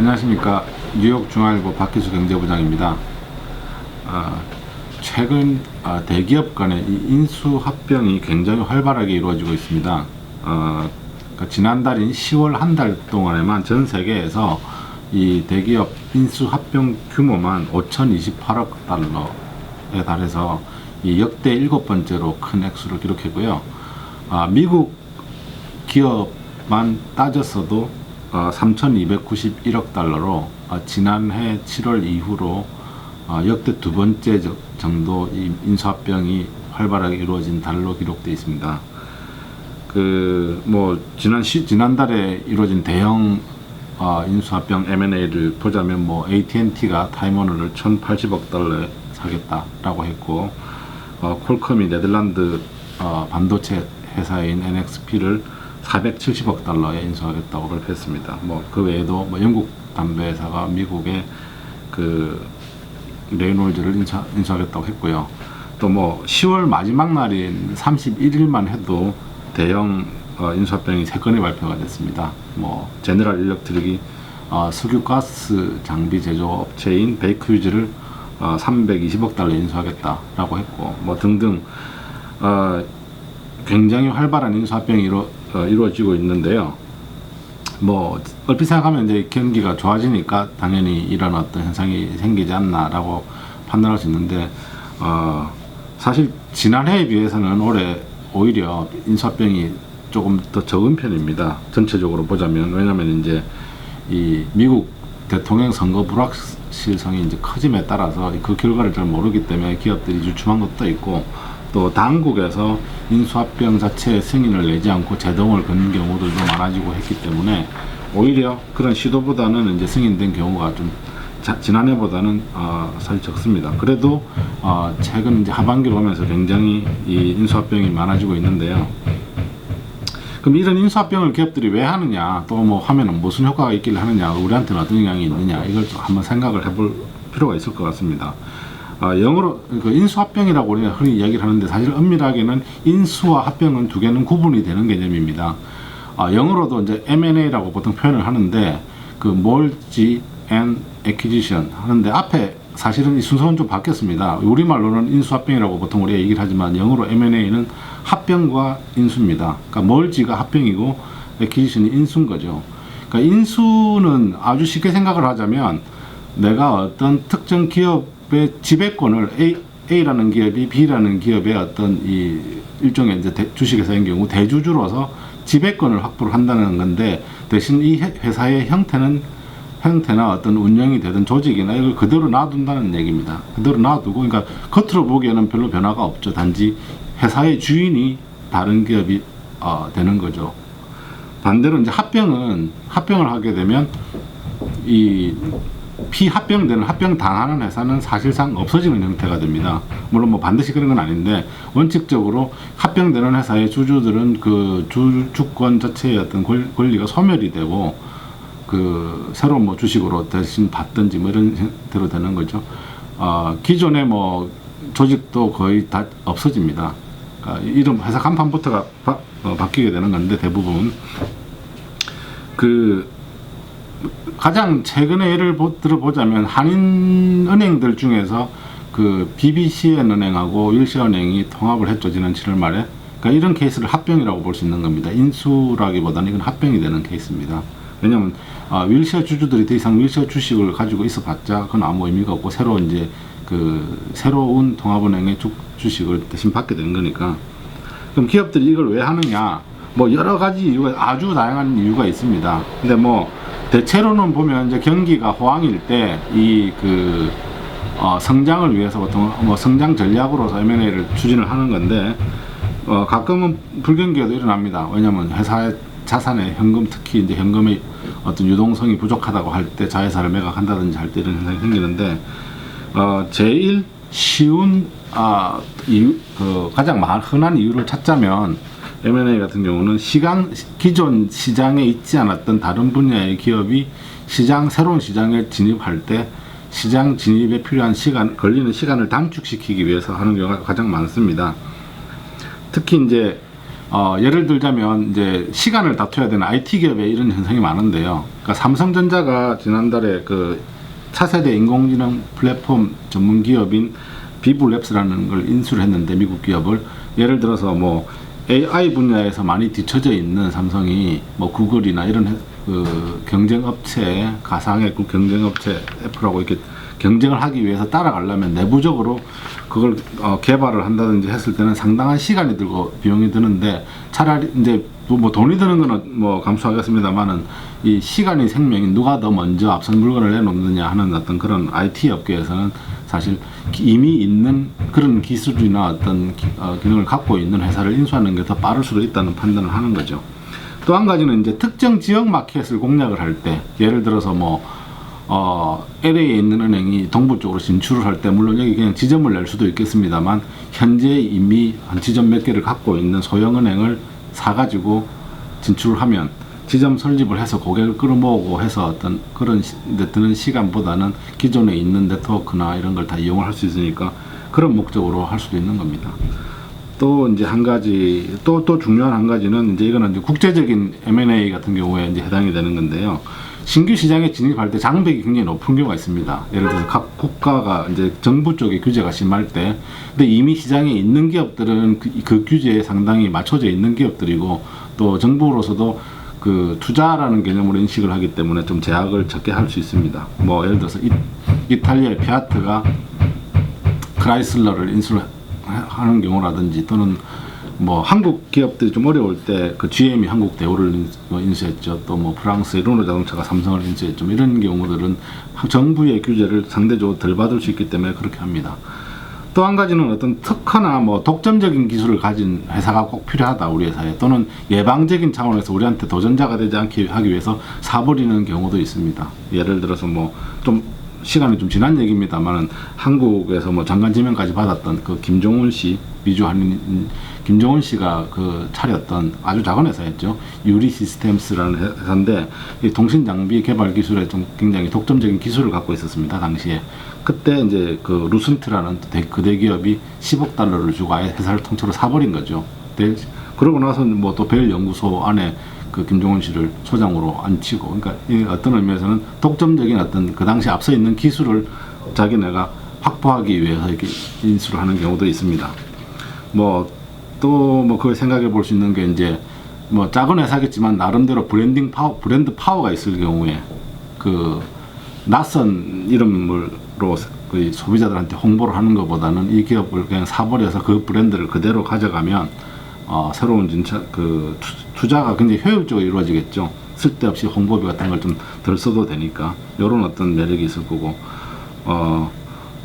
안녕하십니까 뉴욕 중앙일보 박희수 경제부장입니다. 아, 최근 아, 대기업 간의 이 인수 합병이 굉장히 활발하게 이루어지고 있습니다. 어, 그러니까 지난달인 10월 한 달 동안에만 전 세계에서 이 대기업 인수 합병 규모만 5,028억 달러에 달해서 이 역대 일곱 번째로 큰 액수를 기록했고요. 아, 미국 기업만 따졌어도 어, 3,291억 달러로 어, 지난해 7월 이후로 어, 역대 두 번째 저- 정도 이 인수합병이 활발하게 이루어진 달로 기록되어 있습니다. 그 뭐 지난 시, 지난달에 이루어진 대형 어, 인수합병 M&A를 보자면 뭐 AT&T가 타임워너를 1,080억 달러에 사겠다라고 했고 어, 콜컴이 네덜란드 어, 반도체 회사인 NXP를 470억 달러에 인수하겠다고 발표했습니다. 뭐 그 외에도 뭐 영국 담배 회사가 미국의 그 레이놀즈를 인수, 인수하겠다고 했고요. 또 뭐 10월 마지막 날인 31일만 해도 대형 어, 인수합병이 세 건이 발표가 됐습니다. 뭐 제네랄 일렉트릭이 어, 석유가스 장비 제조업체인 베이크유즈를 어, 320억 달러 인수하겠다라고 했고 뭐 등등 어, 굉장히 활발한 인수합병이 이루, 어, 이루어지고 있는데요. 뭐 얼핏 생각하면 이제 경기가 좋아지니까 당연히 이런 어떤 현상이 생기지 않나라고 판단할 수 있는데 어 사실 지난해에 비해서는 올해 오히려 인수합병이 조금 더 적은 편입니다. 전체적으로 보자면 왜냐하면 이제 이 미국 대통령 선거 불확실성이 이제 커짐에 따라서 그 결과를 잘 모르기 때문에 기업들이 유춤한 것도 있고 또 당국에서 인수합병 자체의 승인을 내지 않고 제동을 거는 경우들도 많아지고 했기 때문에 오히려 그런 시도보다는 이제 승인된 경우가 좀 자- 지난해보다는 어, 사실 적습니다. 그래도 어, 최근 이제 하반기로 오면서 굉장히 이 인수합병이 많아지고 있는데요. 그럼 이런 인수합병을 기업들이 왜 하느냐, 또 뭐 하면은 무슨 효과가 있길래 하느냐, 우리한테는 어떤 영향이 있느냐, 이걸 좀 한번 생각을 해볼 필요가 있을 것 같습니다. 아, 영어로 그 인수합병이라고 우리가 흔히 이야기를 하는데 사실 엄밀하게는 인수와 합병은 두 개는 구분이 되는 개념입니다. 아, 영어로도 이제 M&A라고 보통 표현을 하는데 그 merge and acquisition 하는데 앞에 사실은 이 순서는 좀 바뀌었습니다. 우리말로는 인수합병이라고 보통 우리가 얘기를 하지만 영어로 M&A는 합병과 인수입니다. 그러니까 merge가 합병이고 acquisition이 인수인 거죠. 그러니까 인수는 아주 쉽게 생각을 하자면 내가 어떤 특정 기업의 지배권을 A, A라는 기업이 B라는 기업의 어떤 이 일종의 이제 대- 주식회사인 경우 대주주로서 지배권을 확보를 한다는 건데 대신 이 회- 회사의 형태는 형태나 어떤 운영이 되든 조직이나 이걸 그대로 놔둔다는 얘기입니다. 그대로 놔두고 그러니까 겉으로 보기에는 별로 변화가 없죠. 단지 회사의 주인이 다른 기업이 어, 되는 거죠. 반대로 이제 합병은 합병을 하게 되면 이 피합병되는 합병 당하는 회사는 사실상 없어지는 형태가 됩니다. 물론 뭐 반드시 그런 건 아닌데 원칙적으로 합병되는 회사의 주주들은 그 주, 주권 자체의 어떤 권- 권리가 소멸이 되고 그 새로운 뭐 주식으로 대신 받든지 뭐 이런 형태로 되는 거죠. 어, 기존의 뭐 조직도 거의 다 없어집니다. 그러니까 이런 회사 간판부터가 바, 어, 바뀌게 되는 건데 대부분 그 가장 최근에 예를 보- 들어보자면 한인 은행들 중에서 그 BBCN 은행하고 윌시아은행이 통합을 했죠 지난 7월 말에. 그러니까 이런 케이스를 합병이라고 볼 수 있는 겁니다. 인수라기보다는 이건 합병이 되는 케이스입니다. 왜냐하면 아, 윌시아 주주들이 더 이상 윌시아 주식을 가지고 있어봤자 그건 아무 의미가 없고 새로 이제 그 새로운 통합은행의 주, 주식을 대신 받게 되는 거니까. 그럼 기업들이 이걸 왜 하느냐? 뭐 여러 가지 이유가 아주 다양한 이유가 있습니다. 근데 뭐 대체로는 보면 이제 경기가 호황일 때 이그 어, 성장을 위해서 보통 뭐 성장 전략으로서 M&A를 추진을 하는 건데 어, 가끔은 불경기가 일어납니다. 왜냐하면 회사의 자산의 현금 특히 이제 현금의 어떤 유동성이 부족하다고 할 때 자회사를 매각한다든지 할 때 이런 현상이 생기는데 어, 제일 쉬운 아, 이유, 그 가장 많- 흔한 이유를 찾자면 M&A 같은 경우는 시장 기존 시장에 있지 않았던 다른 분야의 기업이 시장 새로운 시장에 진입할 때 시장 진입에 필요한 시간 걸리는 시간을 단축시키기 위해서 하는 경우가 가장 많습니다. 특히 이제 어, 예를 들자면 이제 시간을 다투어야 되는 IT 기업에 이런 현상이 많은데요. 그러니까 삼성전자가 지난달에 그 차세대 인공지능 플랫폼 전문 기업인 비블랩스라는 걸 인수를 했는데 미국 기업을 예를 들어서 뭐 AI 분야에서 많이 뒤처져 있는 삼성이 뭐 구글이나 이런 해- 그 경쟁 업체 가상의 그 경쟁 업체 애플하고 이렇게 경쟁을 하기 위해서 따라가려면 내부적으로 그걸 어, 개발을 한다든지 했을 때는 상당한 시간이 들고 비용이 드는데 차라리 이제 뭐- 뭐 돈이 드는 거는 뭐 감수하겠습니다만은 이 시간이 생명인 누가 더 먼저 앞선 물건을 내놓느냐 하는 어떤 그런 IT 업계에서는 사실 기- 이미 있는 그런 기술이나 어떤 기, 어, 기능을 갖고 있는 회사를 인수하는 게 더 빠를 수도 있다는 판단을 하는 거죠. 또 한 가지는 이제 특정 지역 마켓을 공략을 할 때 예를 들어서 뭐 어, LA에 있는 은행이 동부 쪽으로 진출을 할 때 물론 여기 그냥 지점을 낼 수도 있겠습니다만 현재 이미 한 지점 몇 개를 갖고 있는 소형 은행을 사가지고 진출을 하면 지점 설립을 해서 고객을 끌어모으고 해서 어떤 그런 시, 데 드는 시간보다는 기존에 있는 네트워크나 이런 걸 다 이용을 할 수 있으니까 그런 목적으로 할 수도 있는 겁니다. 또 이제 한 가지 또 또 중요한 한 가지는 이제 이거는 이제 국제적인 M&A 같은 경우에 이제 해당이 되는 건데요. 신규 시장에 진입할 때 장벽이 굉장히 높은 경우가 있습니다. 예를 들어서 각 국가가 이제 정부 쪽의 규제가 심할 때, 근데 이미 시장에 있는 기업들은 그, 그 규제에 상당히 맞춰져 있는 기업들이고 또 정부로서도 그 투자라는 개념으로 인식을 하기 때문에 좀 제약을 적게 할 수 있습니다. 뭐 예를 들어서 이, 이탈리아의 피아트가 크라이슬러를 인수를 하- 하는 경우라든지 또는 뭐 한국 기업들이 좀 어려울 때 그 GM이 한국 대우를 인- 어, 인수했죠. 또 뭐 프랑스의 르노 자동차가 삼성을 인수했죠. 뭐 이런 경우들은 하- 정부의 규제를 상대적으로 덜 받을 수 있기 때문에 그렇게 합니다. 또 한 가지는 어떤 특허나 뭐 독점적인 기술을 가진 회사가 꼭 필요하다 우리 회사에 또는 예방적인 차원에서 우리한테 도전자가 되지 않게 하기 위해서 사버리는 경우도 있습니다. 예를 들어서 뭐 좀 시간이 좀 지난 얘기입니다만은 한국에서 뭐 장관 지명까지 받았던 그 김종훈 씨 미주 한인 김종훈 씨가 그 차렸던 아주 작은 회사였죠. 유리 시스템스라는 회사인데 이 통신 장비 개발 기술에 좀 굉장히 독점적인 기술을 갖고 있었습니다. 당시에 그때 이제 그 루슨트라는 대, 그 대기업이 10억 달러를 주고 아예 회사를 통째로 사버린 거죠. 대- 그러고 나서 뭐 또 벨 연구소 안에 그 김종훈 씨를 소장으로 앉히고 그러니까 이 어떤 의미에서는 독점적인 어떤 그 당시 앞서 있는 기술을 자기네가 확보하기 위해서 이렇게 인수를 하는 경우도 있습니다. 뭐 또 뭐 그걸 생각해 볼 수 있는 게 이제 뭐 작은 회사겠지만 나름대로 브랜딩 파워 브랜드 파워가 있을 경우에 그 낯선 이름으로 그 소비자들한테 홍보를 하는 것보다는 이 기업을 그냥 사버려서 그 브랜드를 그대로 가져가면 어, 새로운 진짜 그 투- 투자가 굉장히 효율적으로 이루어지겠죠. 쓸데없이 홍보비 같은 걸 좀 덜 써도 되니까 이런 어떤 매력이 있을 거고 어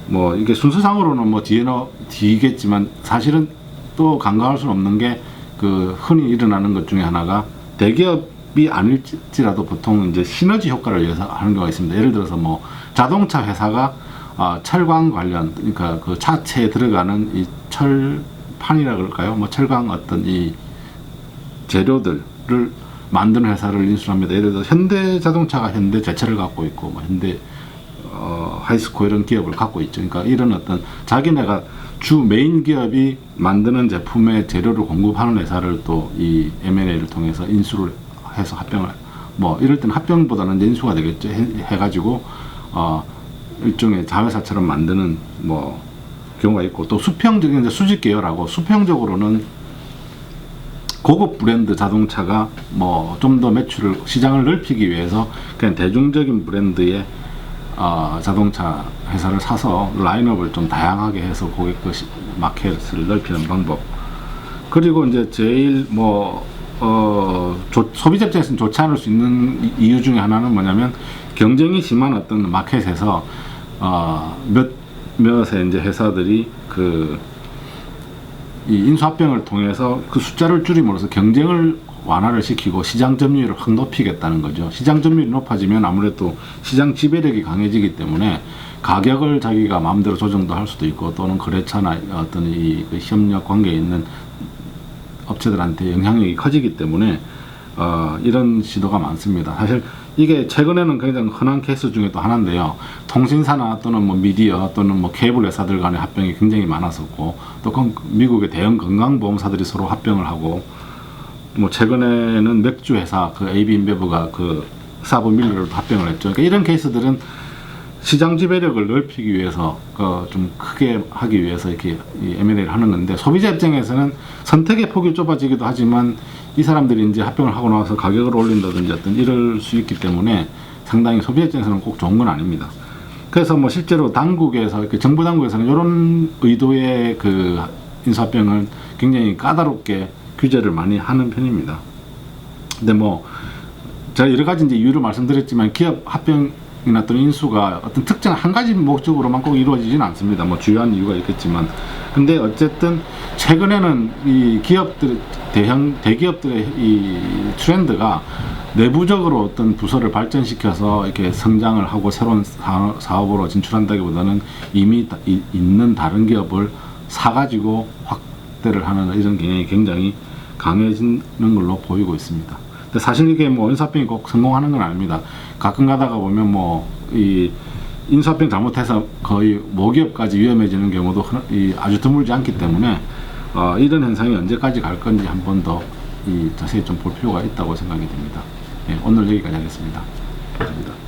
뭐 이게 순서상으로는 뭐 뒤에 너 뒤겠지만 사실은 또 간과할 수는 없는 게 그 흔히 일어나는 것 중에 하나가 대기업이 아닐지라도 보통 이제 시너지 효과를 위해서 하는 경우가 있습니다. 예를 들어서 뭐 자동차 회사가 어, 철강 관련 그러니까 그 차체에 들어가는 이 철 판이라 그럴까요? 뭐 철강 어떤 이 재료들을 만드는 회사를 인수합니다. 예를 들어 현대 자동차가 현대 제철을 갖고 있고 뭐 현대 어, 하이스코 이런 기업을 갖고 있죠. 그러니까 이런 어떤 자기네가 주 메인 기업이 만드는 제품의 재료를 공급하는 회사를 또 이 M&A를 통해서 인수를 해서 합병을 뭐 이럴 때는 합병보다는 인수가 되겠죠. 해, 해가지고 어, 일종의 자회사처럼 만드는 뭐 경우가 있고 또 수평적인 수직 계열하고 수평적으로는 고급 브랜드 자동차가 뭐 좀 더 매출을 시장을 넓히기 위해서 그냥 대중적인 브랜드의 어, 자동차 회사를 사서 라인업을 좀 다양하게 해서 고객 그 시- 마켓을 넓히는 방법. 그리고 이제 제일 뭐 어, 조- 소비자 입장에서는 좋지 않을 수 있는 이- 이유 중에 하나는 뭐냐면 경쟁이 심한 어떤 마켓에서 어, 몇 몇의 이제 회사들이 그 이 인수합병을 통해서 그 숫자를 줄임으로써 경쟁을 완화를 시키고 시장 점유율을 확 높이겠다는 거죠. 시장 점유율이 높아지면 아무래도 시장 지배력이 강해지기 때문에 가격을 자기가 마음대로 조정도 할 수도 있고 또는 거래처나 어떤 이그 협력 관계에 있는 업체들한테 영향력이 커지기 때문에 어, 이런 시도가 많습니다. 사실 이게 최근에는 굉장히 흔한 케이스 중에 또 하나인데요. 통신사나 또는 뭐 미디어 또는 뭐 케이블 회사들 간의 합병이 굉장히 많았었고 또 건- 미국의 대형 건강보험사들이 서로 합병을 하고 뭐 최근에는 맥주 회사 그 AB 인베브가 그 사브 밀러를 합병을 했죠. 그러니까 이런 케이스들은 시장 지배력을 넓히기 위해서 어, 좀 크게 하기 위해서 이렇게 이 M&A를 하는 건데 소비자 입장에서는 선택의 폭이 좁아지기도 하지만 이 사람들이 이제 합병을 하고 나서 가격을 올린다든지 어떤 이럴 수 있기 때문에 상당히 소비자 입장에서는 꼭 좋은 건 아닙니다. 그래서 뭐 실제로 당국에서 이렇게 정부 당국에서는 이런 의도의 그 인수합병을 굉장히 까다롭게 규제를 많이 하는 편입니다. 근데 뭐 제가 여러 가지 이제 이유를 말씀드렸지만 기업 합병 이나 또는 인수가 어떤 특정한 한 가지 목적으로만 꼭 이루어지지는 않습니다. 뭐 주요한 이유가 있겠지만, 근데 어쨌든 최근에는 이 기업들 대형 대기업들의 이 트렌드가 내부적으로 어떤 부서를 발전시켜서 이렇게 성장을 하고 새로운 사- 사업으로 진출한다기보다는 이미 있는 다른 기업을 사가지고 확대를 하는 이런 경향이 굉장히 강해지는 걸로 보이고 있습니다. 근데 사실 이게 뭐 인사병이 꼭 성공하는 건 아닙니다. 가끔 가다가 보면 뭐 이 인사병 잘못해서 거의 모기업까지 위험해지는 경우도 흔- 이 아주 드물지 않기 때문에 어, 이런 현상이 언제까지 갈 건지 한 번더이 자세히 좀 볼 필요가 있다고 생각이 듭니다. 예, 오늘 여기까지 하겠습니다. 감사합니다.